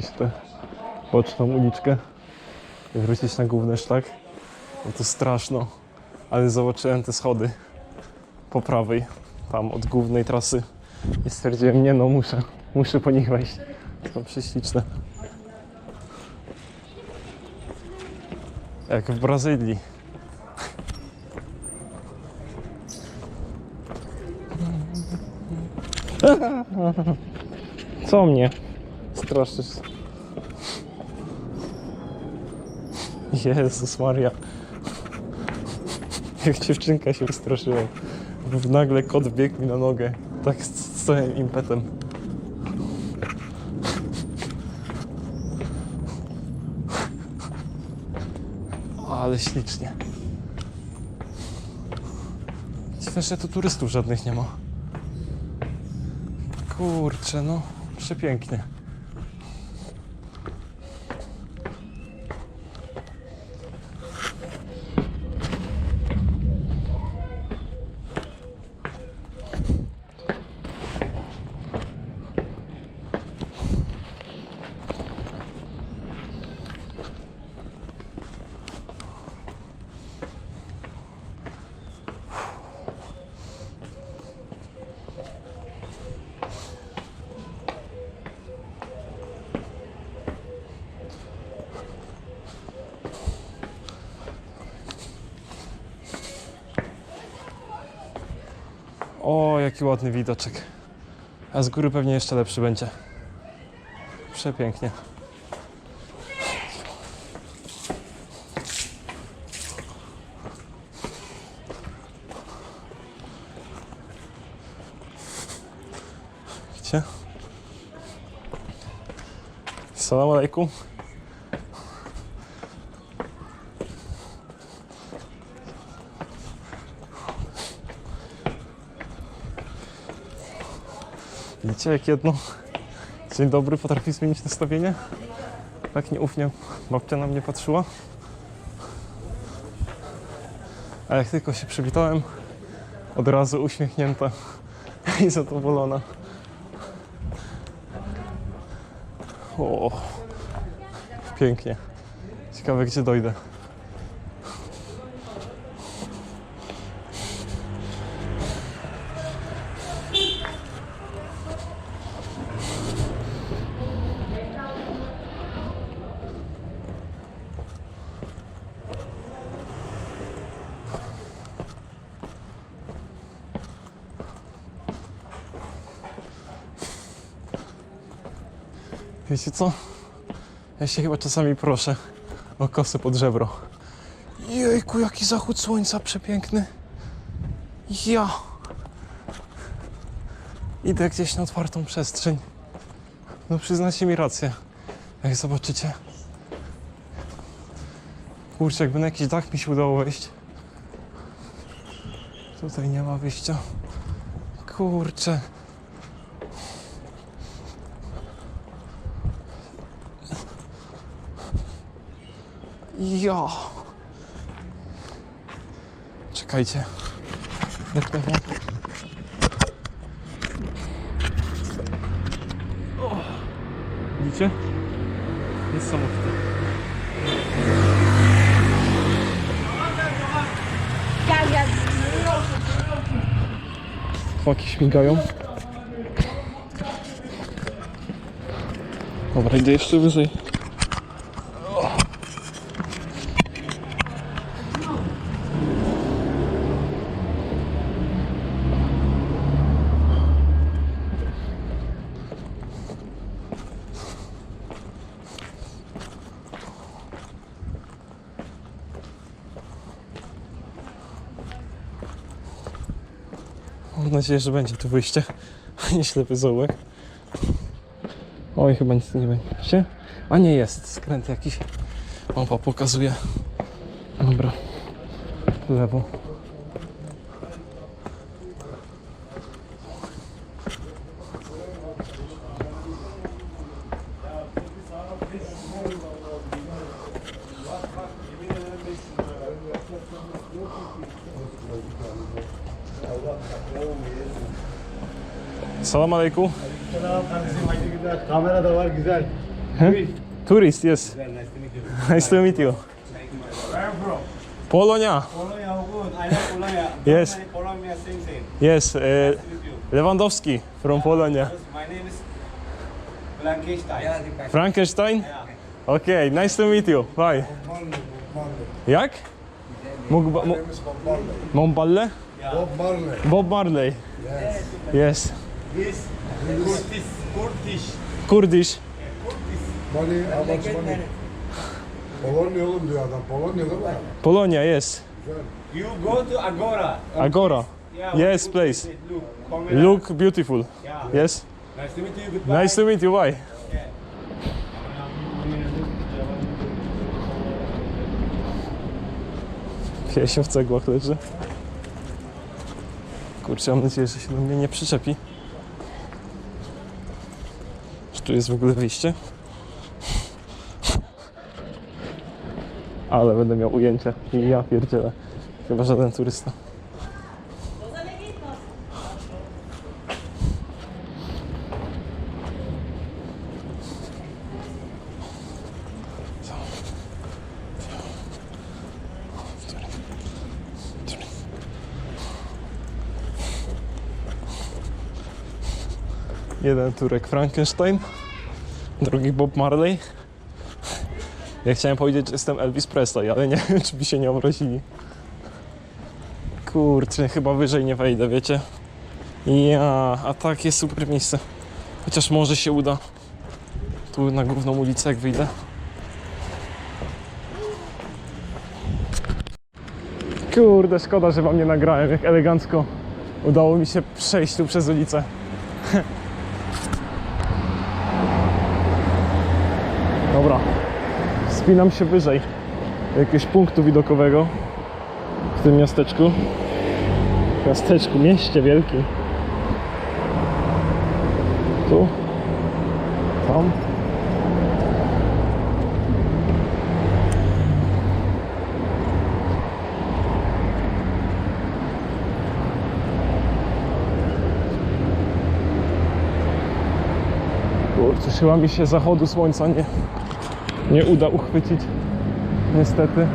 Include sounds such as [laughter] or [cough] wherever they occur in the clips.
tę boczną uliczkę i wrócić na główny szlak. No to straszno, ale zobaczyłem te schody po prawej, tam od głównej trasy i stwierdziłem, nie no, muszę, muszę po nich wejść. Są prześliczne. Jak w Brazylii. [laughs] Co mnie? Straszysz. Jezus Maria. Jak dziewczynka się wystraszyła. Nagle kot biegł mi na nogę. Tak z całym impetem. Ale ślicznie. Dziwne, że tu turystów żadnych nie ma. Kurczę, no przepięknie. O, jaki ładny widoczek. A z góry pewnie jeszcze lepszy będzie. Przepięknie. Gdzie? Salam alaikum. Widzicie, jak jedno dzień dobry potrafi zmienić nastawienie? Tak nieufnie babcia na mnie patrzyła. A jak tylko się przywitałem, od razu uśmiechnięta i zadowolona. O, pięknie. Ciekawe, gdzie dojdę. Wiecie co? Ja się chyba czasami proszę o kosę pod żebro. Jejku, jaki zachód słońca przepiękny. Ja. Idę gdzieś na otwartą przestrzeń. No przyznacie mi rację. Jak zobaczycie. Kurczę, jakby na jakiś dach mi się udało wejść. Tutaj nie ma wyjścia. Kurczę. Ja. Czekajcie. Jak lewo. O. Widzicie? Niesamowite. Chłopaki śmigają. Dobra, idę jeszcze wyżej. Nadzieję, że będzie tu wyjście, a [laughs] nie ślepy zaułek. Oj, chyba nic nie będzie. A nie jest, skręt jakiś. Mapa pokazuje. Dobra. Lewo. Salam aleykum. Selam kardeşim haydi güzel. Kamera da var güzel. Tourist, yes. Well, nice to meet you. Nice to meet you. Where from? Polonia. Polonia, how good. I know Polonia. [laughs] Yes. Polonia, same, same. Yes, uh, Nice you. Lewandowski from Polonia. Yes, My name is Blankenstein. Yeah, Frankenstein? yeah. Okay, nice to meet you. Bye. Jak? Mógł, mo, name is Bob Marley. Momballe? Bob Marley. Bob Marley. Yes. Yes. Kurdish. Kurdish. Kurdish. Money, how much money? Polonya oğlum diyor adam. Polonya değil mi? Polonia, yes. You go to Agora. Agora. Yeah, Yes, please. place. Look, Look beautiful. Yeah. Yes. Nice to meet you. Goodbye. Nice to meet you. Bye. Piesio w cegłach leży. Kurczę, mam nadzieję, że się do mnie nie przyczepi. Czy tu jest w ogóle wyjście? Ale będę miał ujęcie i ja pierdzielę. Chyba żaden turysta. Jeden Turek Frankenstein, drugi Bob Marley. Ja chciałem powiedzieć, że jestem Elvis Presley, ale nie [laughs] wiem, czy by się nie obrazili. Kurczę, chyba wyżej nie wejdę, wiecie? Ja, a tak jest super miejsce. Chociaż może się uda. Tu na główną ulicę jak wyjdę. Kurde, szkoda, że wam nie nagrałem, jak elegancko udało mi się przejść tu przez ulicę. [laughs] Dobra, spinam się wyżej jakiegoś punktu widokowego w tym miasteczku. Miasteczku, mieście wielkim. Tu, tam. Kurczę, chyba mi się zachodu słońca nie, nie uda uchwycić. Niestety.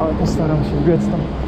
Ale postaram się biec tam.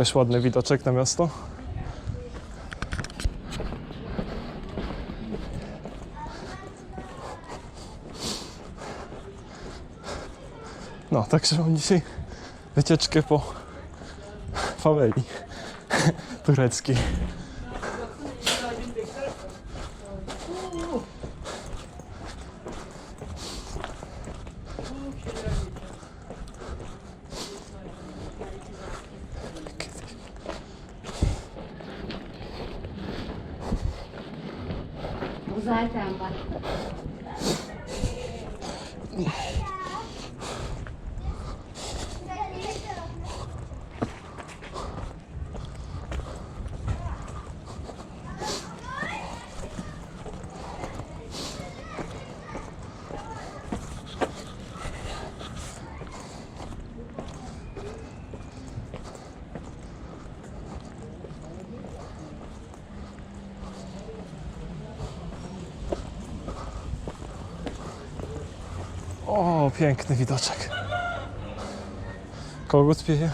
też ładny widoczek na miasto. No, także mam dzisiaj wycieczkę po faweli tureckiej. 我来讲吧。O, piękny widoczek. Kogut pieje?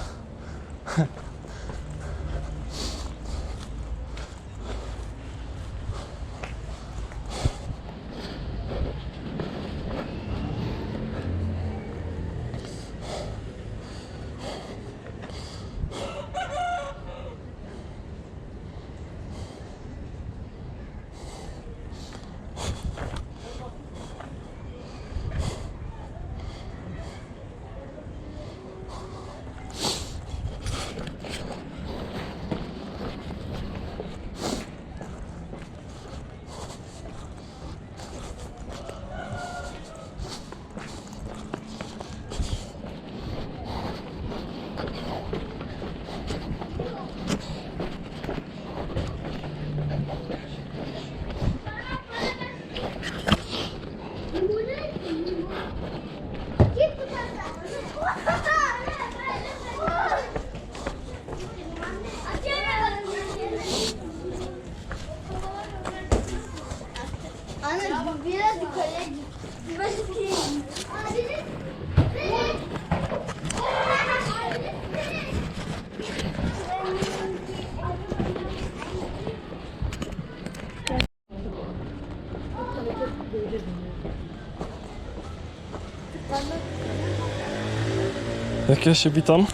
Jak ja się witam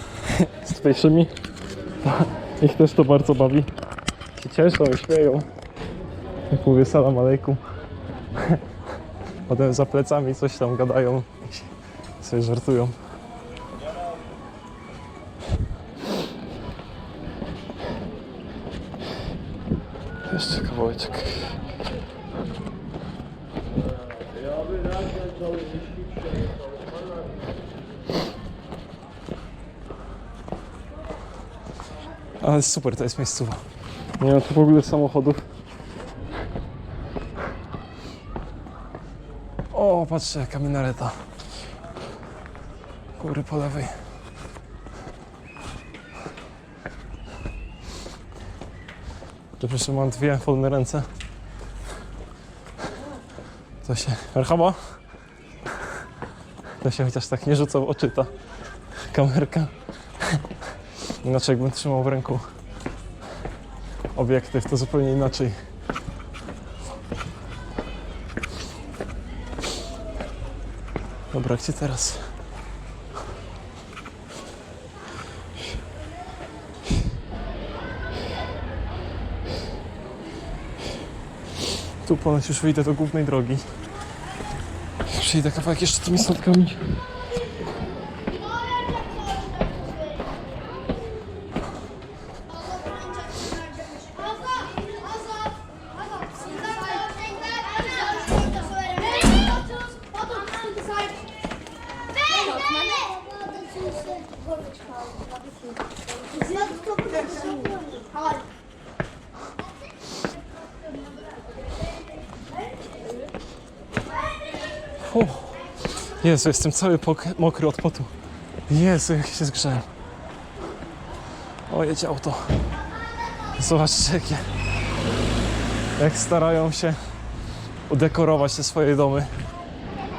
z to ich też to bardzo bawi. Się cieszą i śmieją. Jak mówię salam alejkum. Potem za plecami coś tam gadają i sobie żartują. Jeszcze kawałeczek. Ale super to jest miejscowa. Nie ma tu w ogóle samochodów. O, patrzcie jaka minareta. Góry po lewej. Dobrze, że mam dwie wolne ręce. To się... Merhaba. To się chociaż tak nie rzuca w oczy ta kamerka. Inaczej jakbym trzymał w ręku obiektyw, to zupełnie inaczej. Dobra, gdzie teraz? Tu ponoć już wyjdę do głównej drogi. Przejdę kawałek jeszcze tymi schodkami. O, Jezu, jestem cały mokry od potu. Jezu, jak się zgrzałem. O, jedzie auto. Zobaczcie, jakie, jak starają się udekorować te swoje domy.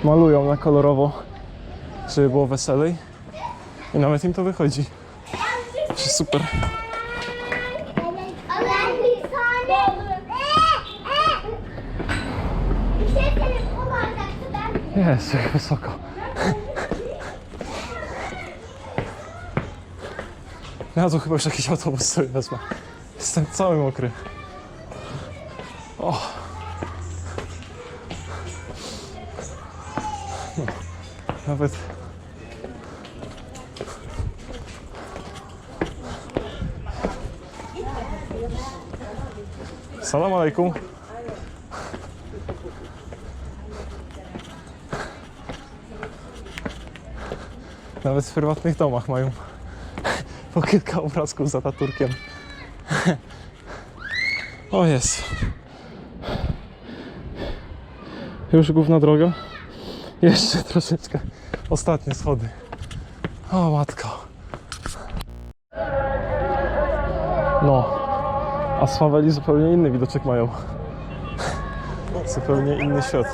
Malują na kolorowo, żeby było weselej. I nawet im to wychodzi. Super. Jezu, jak wysoko. Ja tu chyba już jakiś autobus sobie wezmę. Jestem cały mokry. O. Nawet... Salam alaikum. Nawet w prywatnych domach mają po kilka obrazków za Taturkiem. O jest. Już główna droga. Jeszcze troszeczkę. Ostatnie schody. O matko. No. A z Faweli zupełnie inny widoczek mają. Zupełnie inny świat.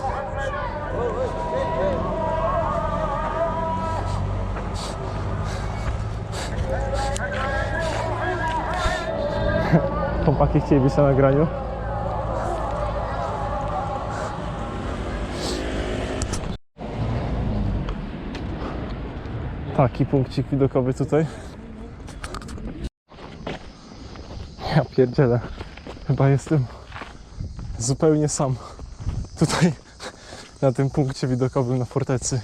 Chłopaki chcieli być na nagraniu. Taki punkcik widokowy tutaj. Ja pierdzielę. Chyba jestem zupełnie sam. Tutaj na tym punkcie widokowym na fortecy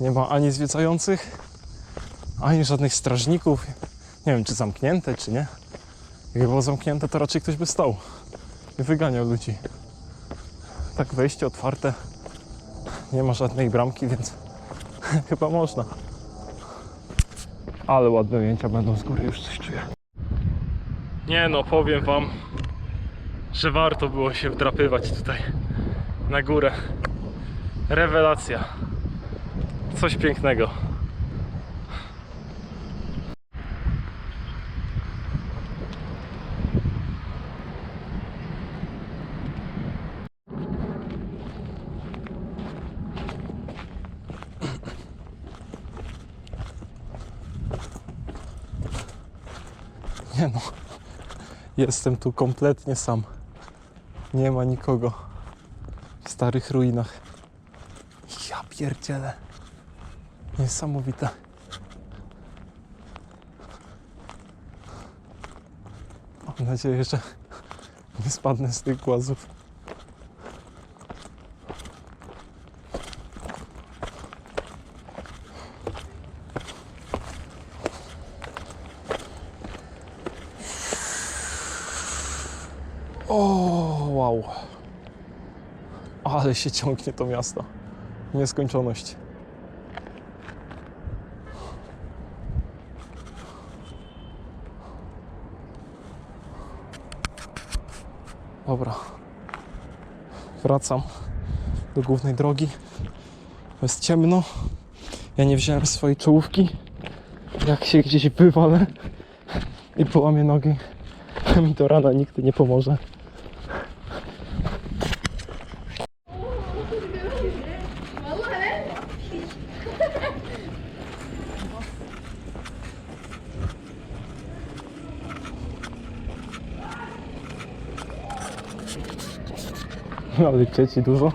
nie ma ani zwiedzających, ani żadnych strażników. Nie wiem, czy zamknięte, czy nie. Jakby było zamknięte, to raczej ktoś by stał i wyganiał ludzi. Tak wejście otwarte. Nie ma żadnej bramki, więc [laughs] chyba można. Ale ładne ujęcia będą z góry, już coś czuję. Nie no, powiem wam, że warto było się wdrapywać tutaj na górę. Rewelacja. Coś pięknego. Nie no, jestem tu kompletnie sam. Nie ma nikogo w starych ruinach. Ja pierdzielę. Niesamowite. Mam nadzieję, że nie spadnę z tych głazów. O, wow. Ale się ciągnie to miasto. Nieskończoność. Dobra. Wracam do głównej drogi. Jest ciemno. Ja nie wziąłem swojej czołówki. Jak się gdzieś wywalę i połamię nogi, mi do rana nigdy nie pomoże. Ale dzieci dużo.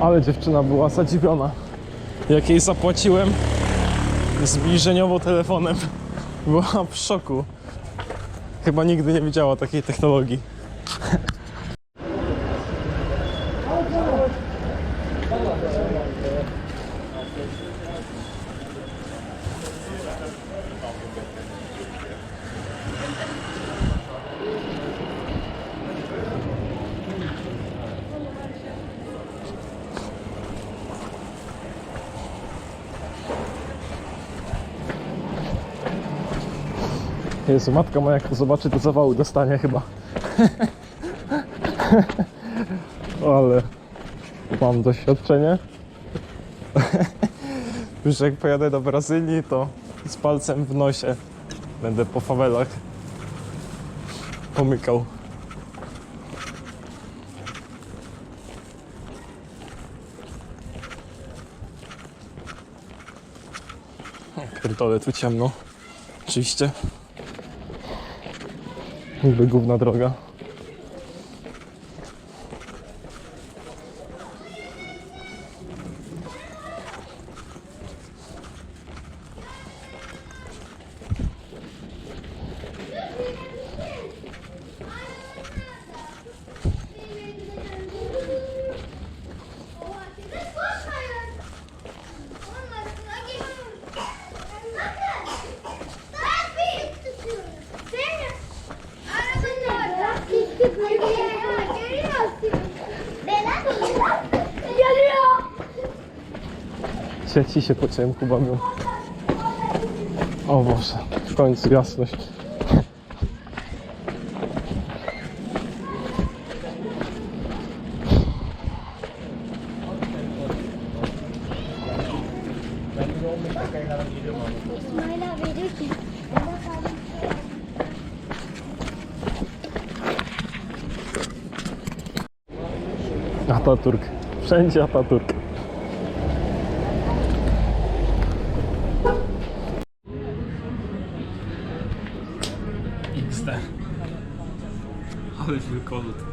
Ale dziewczyna była zadziwiona. Jak jej zapłaciłem zbliżeniowo telefonem. Była w szoku. Chyba nigdy nie widziała takiej technologii. Jezu, matka moja jak to zobaczy, to zawału dostanie chyba. [laughs] Ale mam doświadczenie. [laughs] Już jak pojadę do Brazylii, to z palcem w nosie będę po fawelach pomykał. Pierdolę, tu ciemno. Oczywiście. Niby główna droga. Dzieci się po ciemku bawią. O Boże, w końcu jasność. Ataturk. Wszędzie Ataturk. Ale